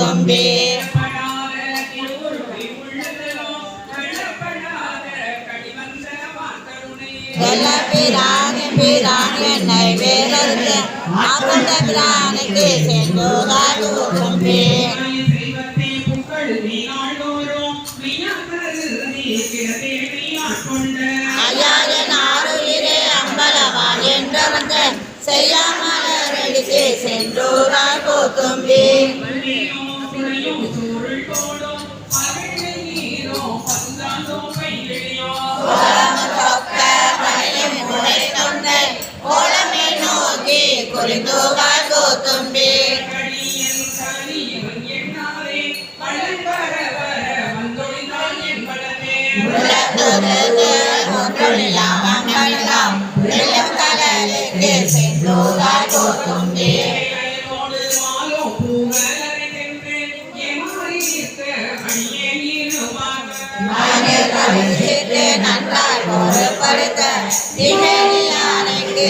கோத்தும்பி வெள்ள பிராணி பிராணி என்னை வேறொருத்த ஆகொண்ட பிராணிக்கு சென்றோதாய் கோத்தும்பி ஐயாயிரம் ஆறுயிரே அம்பலவா என்று செய்யாமலரடிக்கு சென்றோராய் கோத்தும்பி ஓலமுத்தொக்க பழையம் முளை தொண்டை ஓலமே நன்றாய் பொருட்படுத்த திகழியானைக்கு